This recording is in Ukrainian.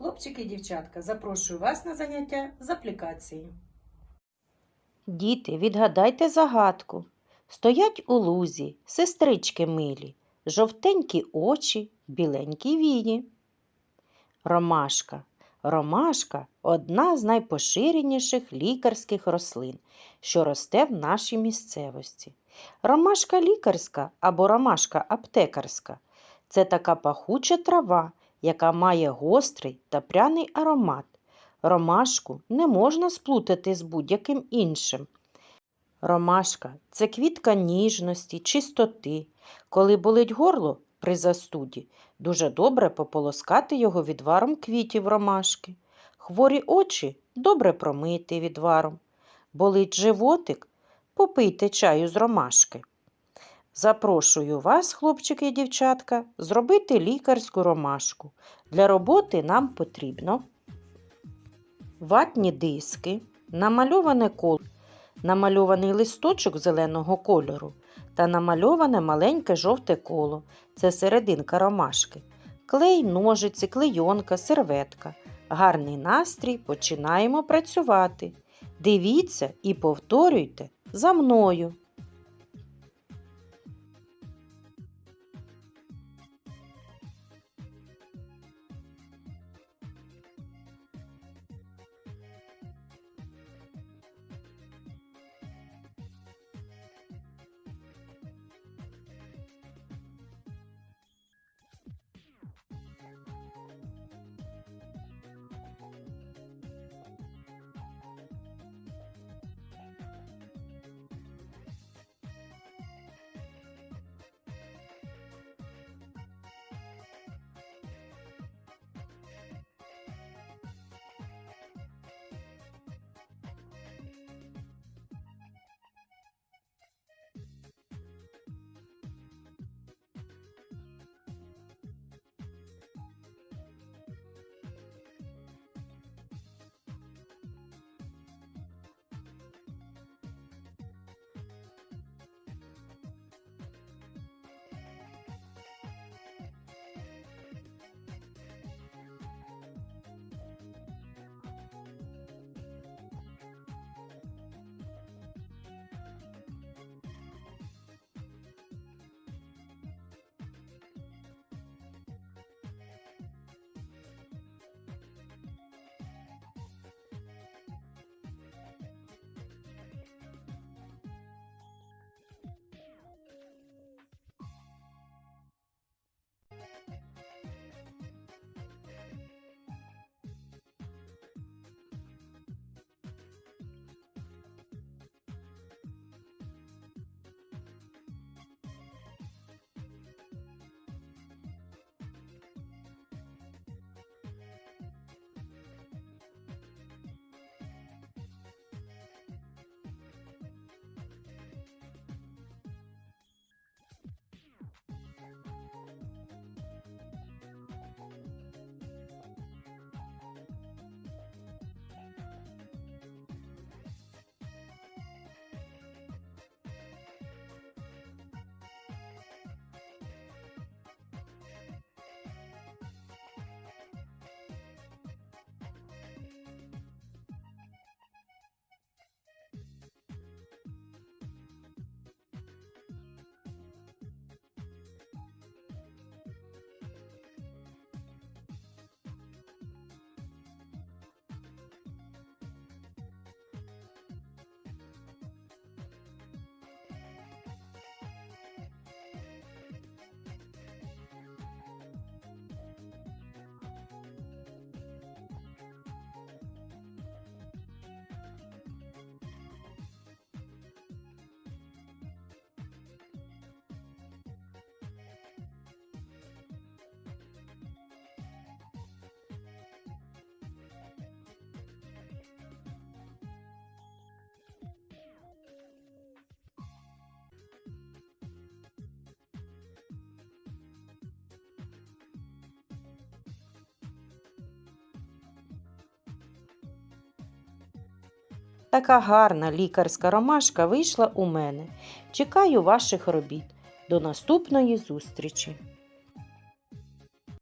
Хлопчики і дівчатка, запрошую вас на заняття з аплікації. Діти, відгадайте загадку. Стоять у лузі, сестрички милі, жовтенькі очі, біленькі вії. Ромашка. Ромашка одна з найпоширеніших лікарських рослин, що росте в нашій місцевості. Ромашка лікарська або ромашка аптекарська це така пахуча трава, яка має гострий та пряний аромат. Ромашку не можна сплутати з будь-яким іншим. Ромашка це квітка ніжності, чистоти. Коли болить горло при застуді, дуже добре пополоскати його відваром квітів ромашки. Хворі очі добре промити відваром. Болить животик, попийте чаю з ромашки. Запрошую вас, хлопчики і дівчатка, зробити лікарську ромашку. Для роботи нам потрібно ватні диски, намальоване коло, намальований листочок зеленого кольору та намальоване маленьке жовте коло це серединка ромашки, клей, ножиці, клейонка, серветка. Гарний настрій, починаємо працювати. Дивіться і повторюйте за мною. Така гарна лікарська ромашка вийшла у мене. Чекаю ваших робіт. До наступної зустрічі!